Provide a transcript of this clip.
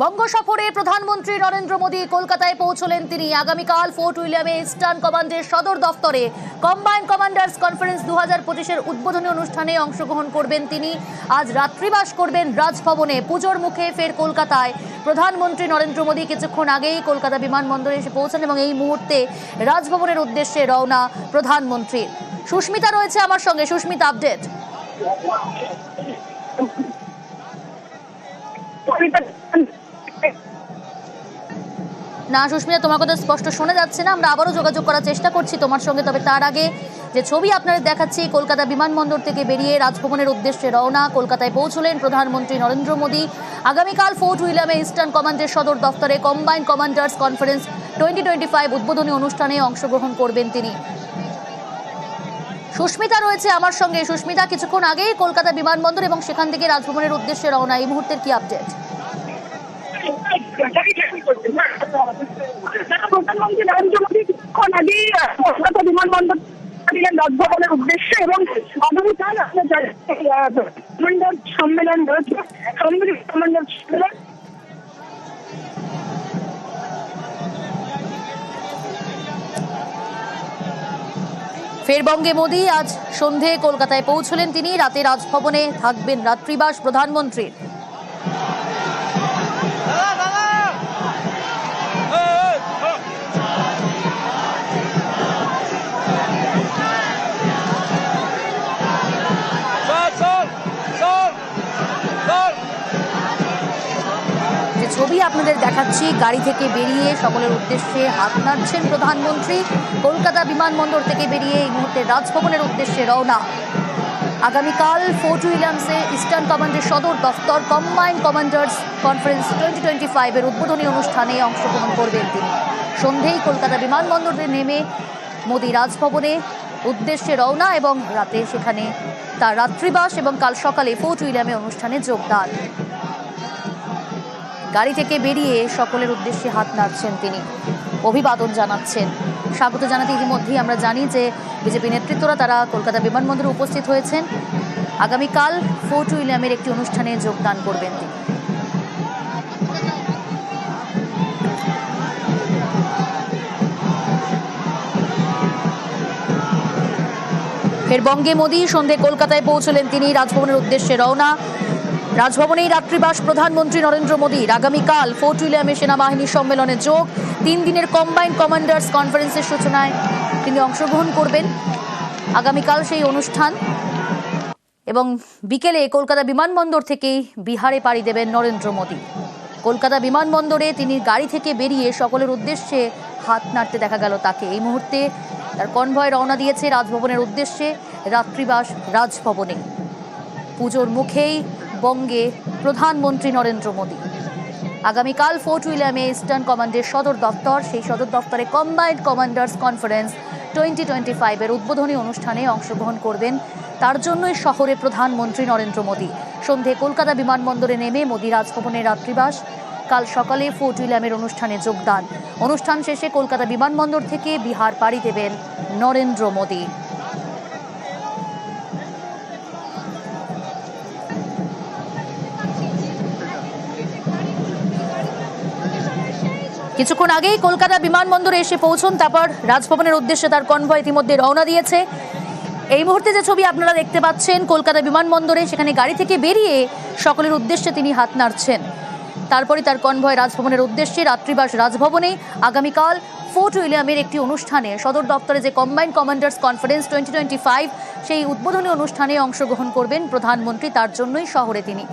বঙ্গ সফরে প্রধানমন্ত্রী নরেন্দ্র মোদী কলকাতায় পৌঁছলেন তিনি। আগামীকাল ফোর্ট উইলিয়ামে ইস্টার্ন কমান্ডের সদর দফতরে কম্বাইন্ড কমান্ডার্স কনফারেন্স দু হাজার পঁচিশের উদ্বোধনী অনুষ্ঠানে অংশগ্রহণ করবেন তিনি। আজ রাত্রিবাস করবেন রাজভবনে। পুজোর মুখে ফের কলকাতায়। প্রধানমন্ত্রী নরেন্দ্র মোদী কিছুক্ষণ আগেই কলকাতা বিমানবন্দরে এসে পৌঁছান এবং এই মুহূর্তে রাজভবনের উদ্দেশ্যে রওনা প্রধানমন্ত্রীর সুস্মিতা রয়েছে আমার সঙ্গে। সুস্মিতা আপডেট না, সুস্মিতা, তোমার কথা স্পষ্ট শোনা যাচ্ছে না। আমরা আবারও যোগাযোগ করার চেষ্টা করছি তোমার সঙ্গে। তবে তার আগে যে ছবি আপনারা দেখাচ্ছি, কলকাতা বিমানবন্দর থেকে বেরিয়ে রাজভবনের উদ্দেশ্যে রওনা, কলকাতায় পৌঁছলেন প্রধানমন্ত্রী নরেন্দ্র মোদী। আগামীকাল ফোর্ট উইলিয়ামে ইস্টার্ন কমান্ডের সদর দফতরে combined commanders conference twenty twenty five উদ্বোধনী অনুষ্ঠানে অংশগ্রহণ করবেন তিনি। সুস্মিতা রয়েছে আমার সঙ্গে। সুস্মিতা, কিছুক্ষণ আগেই কলকাতা বিমানবন্দর এবং সেখান থেকে রাজভবনের উদ্দেশ্যে রওনা। এই মুহূর্তের কি আপডেট প্রধানমন্ত্রী মোদী উদ্দেশ্যে এবং সম্মেলন রয়েছে ফেরবঙ্গে মোদী আজ সন্ধে কলকাতায় পৌঁছলেন তিনি, রাতে রাজভবনে থাকবেন রাত্রিবাস প্রধানমন্ত্রীর। ছবি আপনাদের দেখাচ্ছি। গাড়ি থেকে বেরিয়ে সকলের উদ্দেশ্যে হাত নাড়ছেন প্রধানমন্ত্রী। কলকাতা বিমানবন্দর থেকে বেরিয়ে এই মুহূর্তে রাজভবনের উদ্দেশ্যে রওনা। আগামীকাল ফোর্ট উইলিয়ামসে ইস্টার্ন কমান্ডের সদর দফতর combined commanders conference twenty twenty ফাইভের উদ্বোধনী অনুষ্ঠানে অংশগ্রহণ করবেন তিনি। সন্ধেই কলকাতা বিমানবন্দরে নেমে মোদি রাজভবনে উদ্দেশ্যে রওনা এবং রাতে সেখানে তার রাত্রিবাস এবং কাল সকালে ফোর্ট উইলিয়ামে অনুষ্ঠানে যোগদান। গাড়ি থেকে বেরিয়ে সকলের উদ্দেশ্যে হাত নাড়ছেন তিনি। অভিবাদন জানাচ্ছেন। স্বাগত জানাতে ইতিমধ্যেই আমরা জানি যে বিজেপি নেতৃত্বরা তারা কলকাতা বিমানবন্দরে উপস্থিত হয়েছেন। আগামীকাল ফোর্ট উইলিয়ামের একটি অনুষ্ঠানে যোগদান করবেন তিনি। ফের বঙ্গে মোদী সন্ধে কলকাতায় পৌঁছলেন তিনি। রাজভবনের উদ্দেশ্যে রওনা। রাজভবনেই রাত্রিবাস প্রধানমন্ত্রী নরেন্দ্র মোদীর আগামীকাল ফোর্ট উইলিয়ামে সেনাবাহিনীর সম্মেলনে যোগ। তিন দিনের কম্বাইন্ড কমান্ডার্স কনফারেন্সের সূচনায় তিনি অংশগ্রহণ করবেন। আগামীকাল সেই অনুষ্ঠান। এবং বিকেলে কলকাতা বিমানবন্দর থেকেই বিহারে পাড়ি দেবেন নরেন্দ্র মোদী। কলকাতা বিমানবন্দরে তিনি গাড়ি থেকে বেরিয়ে সকলের উদ্দেশ্যে হাত নাড়তে দেখা গেল তাকে। এই মুহূর্তে তার কনভয় রওনা দিয়েছে রাজভবনের উদ্দেশ্যে রাত্রিবাস রাজভবনে। পুজোর মুখেই বঙ্গে প্রধানমন্ত্রী নরেন্দ্র মোদী। আগামীকাল ফোর্ট উইলিয়ামে ইস্টার্ন কমান্ডের সদর দফতর সেই সদর দফতরে combined commanders conference twenty twenty ফাইভের উদ্বোধনী অনুষ্ঠানে অংশগ্রহণ করবেন। তার জন্যই শহরে প্রধানমন্ত্রী নরেন্দ্র মোদী। সন্ধে কলকাতা বিমানবন্দরে নেমে মোদী রাজভবনে রাত্রিবাস। কাল সকালে ফোর্ট উইলিয়ামের অনুষ্ঠানে যোগদান। অনুষ্ঠান শেষে কলকাতা বিমানবন্দর থেকে বিহার পাড়ি দেবেন নরেন্দ্র মোদী। কিছুক্ষণ আগেই কলকাতা বিমানবন্দরে এসে পৌঁছন, তারপর রাজভবনের উদ্দেশ্যে তার কনভয় ইতিমধ্যে রওনা দিয়েছে। এই মুহূর্তে যে ছবি আপনারা দেখতে পাচ্ছেন, কলকাতা বিমানবন্দরে সেখানে গাড়ি থেকে বেরিয়ে সকলের উদ্দেশ্যে তিনি হাত নাড়ছেন। তারপরে তার কনভয় রাজভবনের উদ্দেশ্যে রাত্রিবাস রাজভবনে আগামীকাল ফোর্ট উইলিয়ামের একটি অনুষ্ঠানে, সদর দপ্তরে যে combined commanders conference twenty twenty five, সেই উদ্বোধনী অনুষ্ঠানে অংশগ্রহণ করবেন প্রধানমন্ত্রী, তার জন্যই শহরে তিনি।